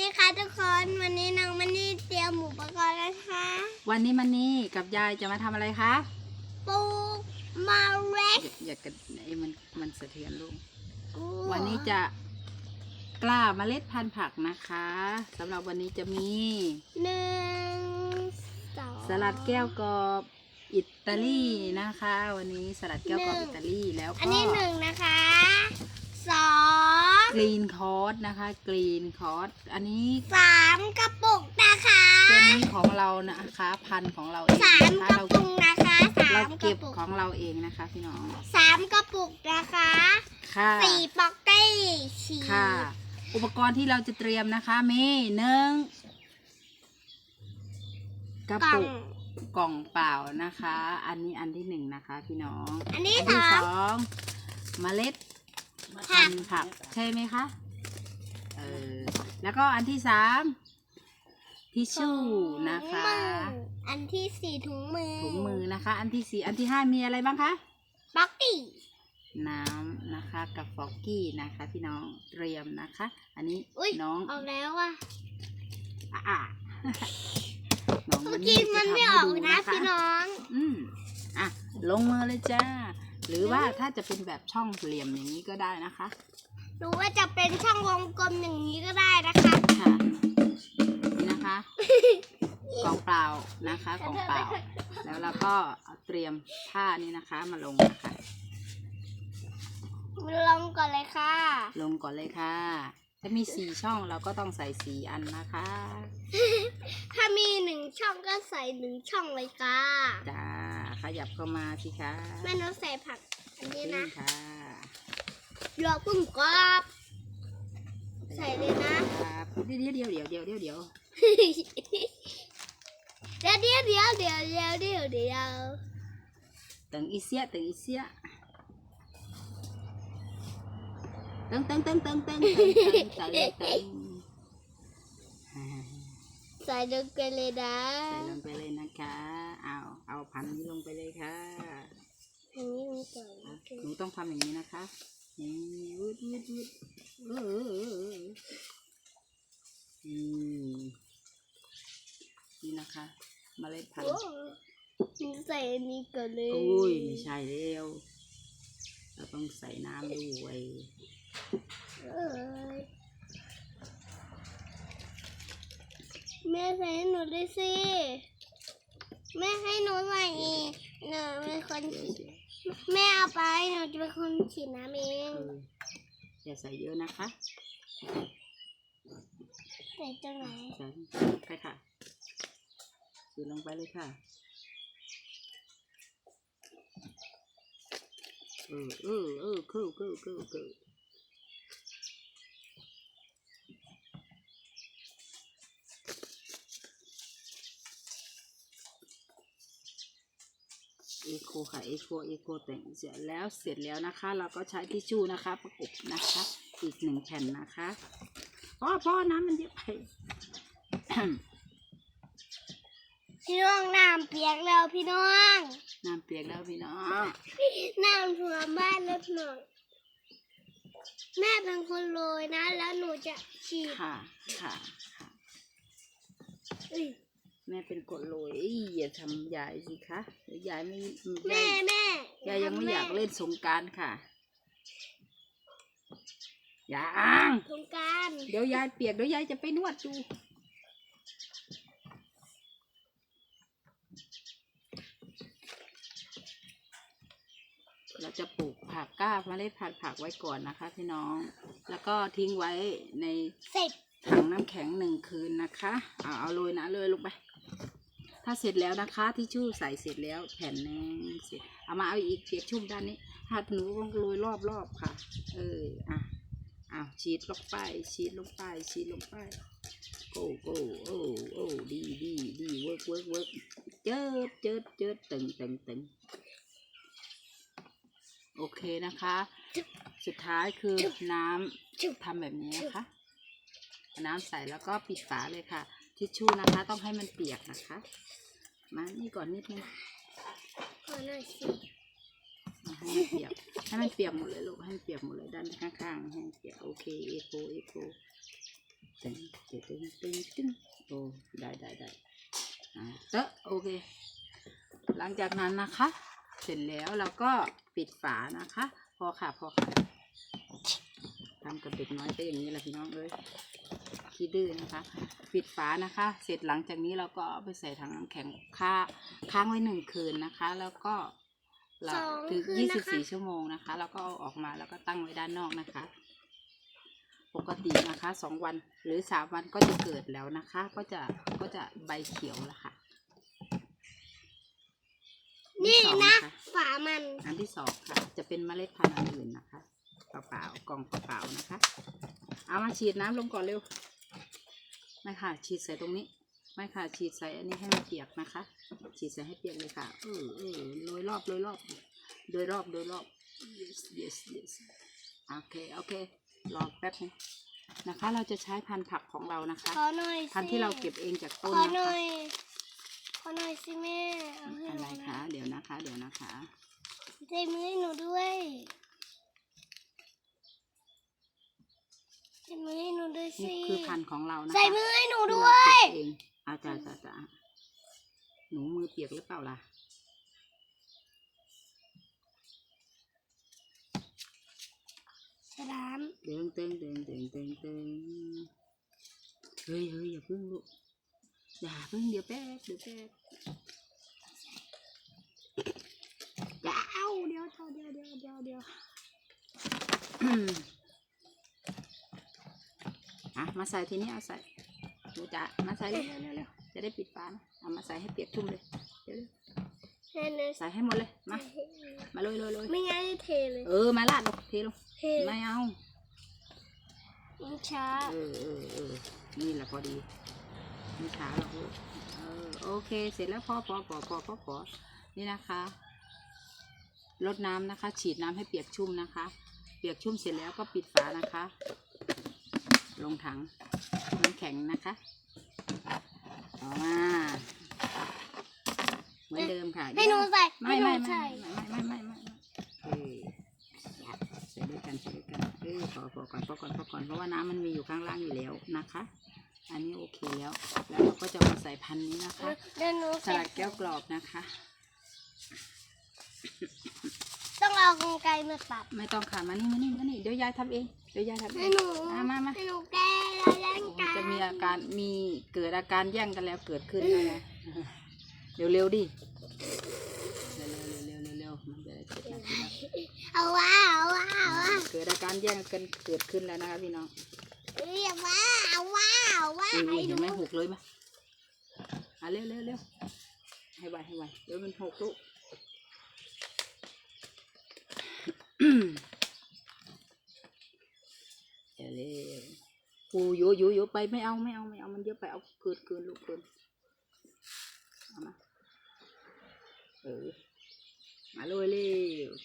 ดีค่ะทุกคนวันนี้น้องมันนี่เตรียมหมูปกรณ์นะคะวันนี้มันนี่กับยายจะมาทำอะไรคะปลูกมาเร็ดอย่าอย่ากระไอ้มันมันสะเทือนลูกวันนี้จะกล้าเมล็ดพันธุ์ผักนะคะสำหรับวันนี้จะมีหนึ่งสอง สลัดแก้วกรอบอิตาลีนะคะ วันนี้สลัดแก้วกรอบหนึ่อิงตาลีแล้วอันก็นี้หนึ่งนะคะ สองกรีนคอร์สนะคะกรีนคอร์สอันนี้สามกระปุกนะคะตัวนี้ของเรานะคะพันธุ์ของเราเองสามนะคะกระเราปุกนะคะสาเรามกเก็ระบปุกของเราเองนะคะ พี่น้องสามกระปุกนะคะค่ะสี่ปอกเก้ชีค่ะ อุปกรณ์ที่เราจะเตรียมนะคะมีหนึ่งกระกล่อปุงกกล่องเปล่านะคะ อันนี้อันที่หนึ่งนะคะ พี่น้องอันนี้อันสที่อสงองเมล็ด ผัพักนธุ์ผักใช่ไหมคะ เออ แล้วก็อันที่สามทิชชู่นะคะถุงมืออันที่สี่ถุงมือ ถุงมือนะคะ อันที่สี่อันที่ห้ามีอะไรบ้างคะ บ็อกกี้ น้ำนะคะกับฟอกกี้นะคะ พี่น้องเตรียมนะคะ อันนี้อุ้ยน้องออกแล้วอะอะน้องเมื่อวักี้จะมันไม่ทำอให้อกดูนะคพี่น้อง อืมอะ ลงมือเลยจ้า หรือว่าถ้าจะเป็นแบบช่องเหลี่ยมอย่างนี้ก็ได้นะคะ หรือว่าจะเป็นช่องวงกลมอย่างนี้ก็ได้นะคะค่ะนี่นะคะกล่องเปล่านะคะกล่องเปล่า แล้วเราก็เอาเตรียมผ้านี้นะคะมาลงนะคะลงก่อนเลยค่ะ ลงก่อนเลยค่ะ ถ้ามีสี่ช่องเราก็ต้องใส่สี่อันนะคะ ถ้ามีหนึ่งช่องก็ใส่หนึ่งช่องเลยค่ะจ้าขยับเข้ามาสิคะแม่น้องใส่ผักอันนี้นะค่ะรอปุ่มกรอบใส่เลยนะครับเดี๋ยวเดี๋ยวเดี๋ยวเดี๋ยวเดี๋ยวเดี๋ยวเดี๋ยวเดี๋ยวเดี๋ยวเดี๋ยวเดี๋ยวเดี๋ยวเดี๋ยวตึงอีเสียตึงอีเสีย ตึงตึงตึงตึงตึงตึงตึงตึงตึงอ่าใส่ลงไปเลยนะ ใส่ลงไปเลยนะคะ เอาเอาพันนี้ลงไปเลยค่ะอันนี้มันก่อนอะหนูต้องทำอย่างนี้นะคะนี่วุดวุดวุดเออเออเออเอออืมนี่นะคะเมล็ดพันโอ้ธุ์ใส่อันนี้ก่อนเลยโอ้ย ไม่ใช่แล้วเราต้องใส่น้ำด้วยเอ้ย แม่ใส่ให้หนูด้วยสิ แม่ให้หนูใส่อีกหนูเป็นคนเดี๋ยวฉีดเดี๋ยวแม่เอาไปหนูจะเป็นคนฉีดน้ำเอเองออย่าใส่เยอะนะคะใส่ตรงไหนใส่ไปค่ะใส่ลงไปเลยค่ะเออเออเออคือคือคือคือ โคค่ะเอโคเอโคแต่งเสร็จแล้วเสร็จแล้วนะคะ เราก็ใช้ทิชชู่นะคะ ประกบนะคะ อีกหนึ่งแผ่นนะคะพ่อพ่อน้ำมันเยอะไปพี่น้องน้ำเปียกแล้วพี่น้องน้ำเปียกแล้วพี่น้องน้ำท่วมบ้านแล้วพี่น้องแม่เป็นคนโรยนะ แล้วหนูจะฉีดค่ะ ค่ะค่ะเอ้ย แม่เป็นกดโรยเอ้ยอย่าทำยายสิคะเดี๋ยวยายไม่แม่ยายแม่ยายยังไม่อยากเล่นสงกรารค่ะยังสงกรารเดี๋ยวยายเปียกเดี๋ยวยายจะไปนวดดูเราจะปลูกผักกล้าเมล็ดพันธุ์ผักไว้ก่อนนะคะพี่น้อง แล้วก็ทิ้งไว้ใน เสร็จ ถังน้ำแข็งหนึ่งคืนนะคะ เอาเอาโรยนะเลยลงไป ถ้าเสร็จแล้วนะคะ ที่ชู่ใส่เสร็จแล้วแผ่นแนงเสร็จเอามาเอาอีกเปียกชุ่มด้านนี้ถ้าหนูต้องโรยรอบๆค่ะ เอออะอ้าวชีดลงไปชีดลงไปชีดลงไปโก้โก้โอ้โอ้ดีดีดีเวิร์กเวิร์กเวิร์กเจิดเจิดเจิดตึงตึงตึงโอเคนะคะ สุดท้ายคือน้ำทำแบบนี้นะคะ น้ำใส่แล้วก็ปิดฝาเลยค่ะ ทิชชู่นะคะ ต้องให้มันเปียกนะคะ มานี่ก่อนนิดนึงขอหน่อยสิเอาให้มันเปียก ให้มันเปียกหมดเลยลูก ให้มันเปียกหมดเลยด้านข้างๆ ให้มันเปียก โอเค เอโคเอโคตึงตึงตึงตึงตึงโอ้ ได้ได้ได้อ่าเตอะโอเค หลังจากนั้นนะคะ เสร็จแล้วเราก็ปิดฝานะคะ พอค่ะ พอค่ะทำกับเด็กน้อยก็อย่างนี้แหละพี่น้องเอ้ย ขี้ดื้อนะคะ ปิดฝานะคะ เสร็จหลังจากนี้เราก็เอาไปใส่ถังน้ำแข็งค้าค้างไว้หนึ่งคืนนะคะ แล้วก็เราสองถึงคืนยี่นะสิบคะสี่ชั่วโมงนะคะ แล้วก็เอาออกมาแล้วก็ตั้งไว้ด้านนอกนะคะ ปกตินะคะสองวันหรือสามวันก็จะเกิดแล้วนะคะ ก็จะก็จะใบเขียวแล้วค่ะนี่สองนะ ค ฝามัน อันที่สองค่ะ จะเป็นเมล็ดพันธุ์อันอื่นนะคะเปล่าๆกล่องเปล่าๆนะคะ เอามาฉีดน้ำลงก่อนเร็ว ไม่ค่ะ ฉีดใส่ตรงนี้ ไม่ค่ะ ฉีดใส่อันนี้ให้มันเปียกนะคะ ฉีดใส่ให้เปียกเลยค่ะ เออเออโรยรอบโรยรอบ โดยรอบ โดยรอบ yes yes yes โอเค โอเค รอแป๊บนึงนะคะ เราจะใช้พันธุ์ผักของเรานะคะ ขอหน่อยสิพันธุ์ที่เราเก็บเองจากขต้นอนะหน่คะอยขอหน่อยสิแม่ เอาให้อะไรหนูคะ เดี๋ยวนะคะ เดี๋ยวนะคะ ใส่มือให้หนูด้วย ใส่มือให้หนูด้วยสิ นี่คือพันธุ์ของเรานะคะใส่มือให้หนูที่ด้วเรายเก็บเองอาจารย์จ้าจ้าหนูมือเปียกหรือเปล่าล่ะฉลาม เดิงเติงเดิงเติงเติงเติงเฮ้ยเฮ้ยอย่าเพิ่งลูกอย่าเพิ่งเดี๋ยวแป๊บเดี๋ยวแป๊บอย่าเอาเดี๋ยวเดี๋ยวเดี๋ยวเดี๋ยวเดี๋ยว อืมอะมาใส่ทีนี้เอาใส่หนูจะมาใส่เร็วเร็วเร็วเร็วจะได้ปิดฝานะเอามาใส่ให้เปียกชุ่มเลยเดี๋ยวเร็วให้หนูใส่ให้หมดเลยมามาเลยเลยเลยไม่งั้นจะเทเลย เออมาลาดลงเทลงเทไม่เอามันช้า เออเออเออนี่แหละพอดีไม่ช้าหรอกลูกเออโอเค เสร็จแล้วพอพอพอพอพอพอนี่นะคะลดน้ำนะคะ ฉีดน้ำให้เปียกชุ่มนะคะ เปียกชุ่มเสร็จแล้วก็ปิดฝานะคะ ลงถังน้ำแข็งนะคะต่อมาเหมือนเดิมค่ะให้หนูใส่ไม่ให้หนูไม่ไม่ใส่ไม่ไม่ไม่ไม่ไม่เออใส่ด้วยกันใส่ด้วยกันเออพอพอก่อนพอก่อนพอก่อนเพราะว่าน้ำมันมีอยู่ข้างล่างอยู่แล้วนะคะ อันนี้โอเคแล้ว แล้วเราก็จะมาใส่พันธุ์นี้นะคะเดี๋ยวหนูสลัดแก้วกรอบนะคะ ต้องเอากรรไกรมาตัดไม่ต้องค่ะมานี่มานี่มานี่เดี๋ยวยายทำเองเดี๋ยวยายทำเอให้งหนูมามามาให้หนูแก้แล้วแย่งโอ้กันจะมีอาการมีเกิดอาการแย่งกันแล้วเกิดขึ้นแล้วนะเร็วเร็วๆดิเร็วเร็วเร็วเร็วเร็วมันจะได้เสร็จนะพี่น้องเอาว่าเอาว่าเอาว่าเกิดอาการแย่งกันเกิดขึ้นแล้วนะคะพี่น้องเอ้ยเอาว่าเอาว่าเอาว่าอุ้ยให้เห็ดูนไหมหกเลยมาอะเร็วเร็วเร็วให้ไวให้ไวเดี๋ยวมันหกลูก เดี๋ยวเร็ว ปูโยโยโยไปไม่เอาไม่เอาไม่เอามันเยอะไปเอาเกินเกินลูกเกินเอามาเออมาเลยเร็ว